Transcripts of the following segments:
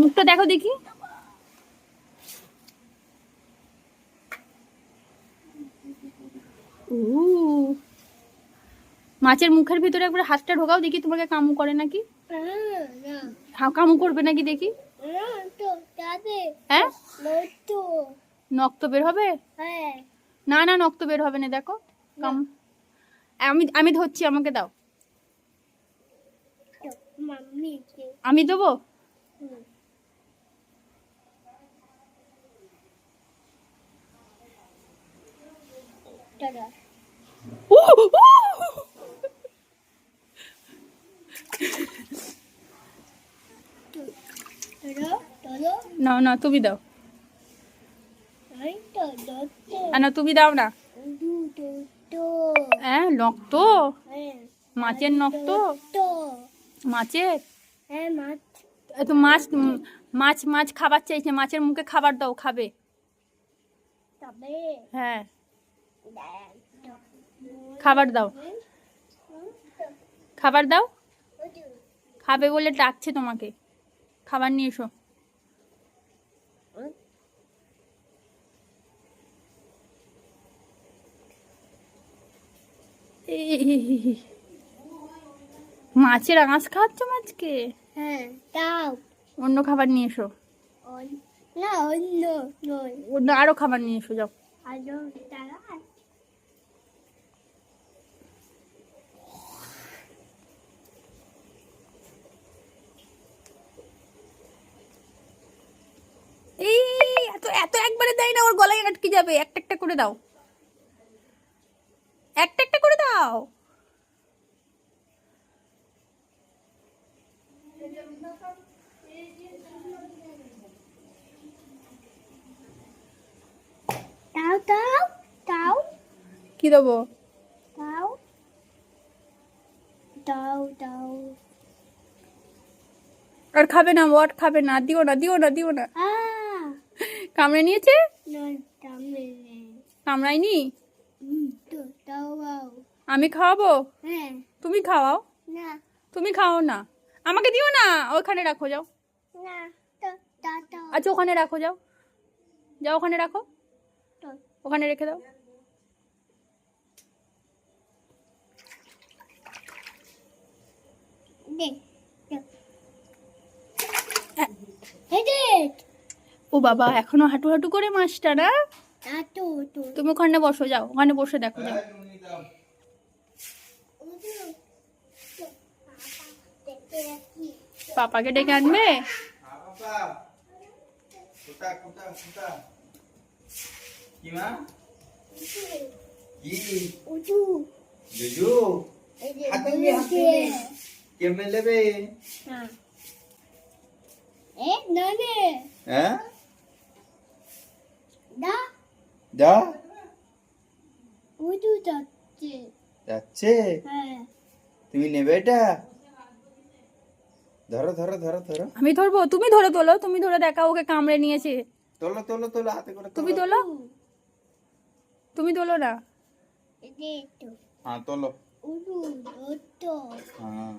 মুখটা দেখো দেখি। মাছের মুখের ভিতরে একবার হাতটা ঢোকাও, দেখি তোমাকে কামু করে নাকি? হ্যাঁ কামু করবে নাকি দেখি? হ্যাঁ? নখ তো বের হবে? না না নক্ত বের হবে না, দেখো। কাম। আমি আমি ধরছি, আমাকে দাও। আমি দেবো? না না, তুমি দাও। না তুমি দাও না। হ্যাঁ নখ তো মাছের নখ তো মাছের এ তো মাছ মাছ মাছ খাবার চাইছে মাছের মুখে খাবার দাও খাবে। হ্যাঁ। খাবার দাও। খাবার দাও? খাবে বলে ডাকছে তোমাকে। খাবার নিয়ে এসো। মাছের আঁশ খাওয়াচ্ছ মাছকে হ্যাঁ তাও অন্য খাবার নিয়ে এসো। না অন্য অন্য আরও খাবার নিয়ে এসো যাও। আরও এই এত এত একবারে দেয় না ওর গলায় আটকে যাবে। একটা একটা করে দাও। একটা একটা করে দাও। তাও তাও তাও। কি দেবো? তাও। তাও তাও। আর খাবে না ওয়াট খাবে না দিও না দিও না দিও না। কামড়ে নিয়েছে? বাও আমি খাওয়াবো? হ্যাঁ। তুমি খাওয়াও? না। তুমি খাও না? আমাকে দিও না ওখানে রাখো যাও। আচ্ছা ওখানে রাখো যাও। যাও ওখানে রাখো। ওখানে রেখে দাও। হ্যাঁ। ও বাবা এখনও হাঁটু হাঁটু করে মাছটা না? তুমি ওখানে বসো যাও। ওখানে বসে দেখো যাও দেখতে রাখি পাপাকে ডেকে আনবে কোথা কোথা কোথা কি মা কি উঠু জুজু এই যে হাতে নিয়ে হাতে নিয়ে কেমনে নেবে হ্যাঁ হ্যাঁ দা যাচ্ছে হ্যাঁ। তুমি নেবে এটা? ধরো ধরো ধরো ধরো। আমি ধরবো? তুমি ধরে তোলো তুমি ধরে দেখাও ওকে কামড়ে নিয়েছে। তোলো তোলো তোলো হাতে করে তুমি তোলো। তুমি তোলো না? হ্যাঁ তোলো। হ্যাঁ।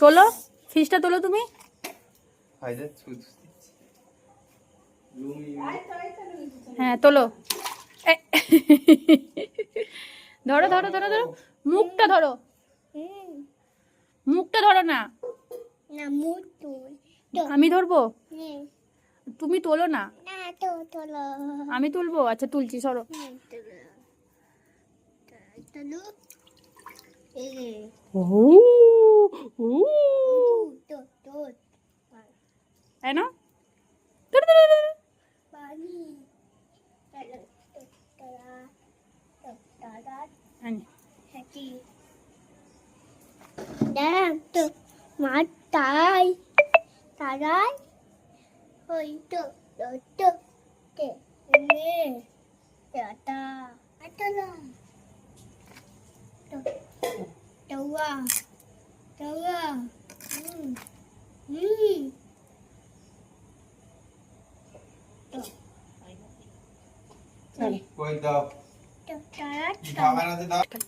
তোলো? ফিসটা তোলো তুমি? হ্যাঁ তোলো। ধরো ধরো ধরো ধরো। মুখটা ধরো। মুখটা ধরো না। আমি ধরবো? তুমি তোলো না? আমি তুলবো? আচ্ছা তুলছি সরো। হুম তোলো। তোলো। এই যে। ও ও। তো তো তাই না ধরো, ধরো। পানি তোলো তো তোলা তো তোলা এই নে। হাতি দাঁড়ান তো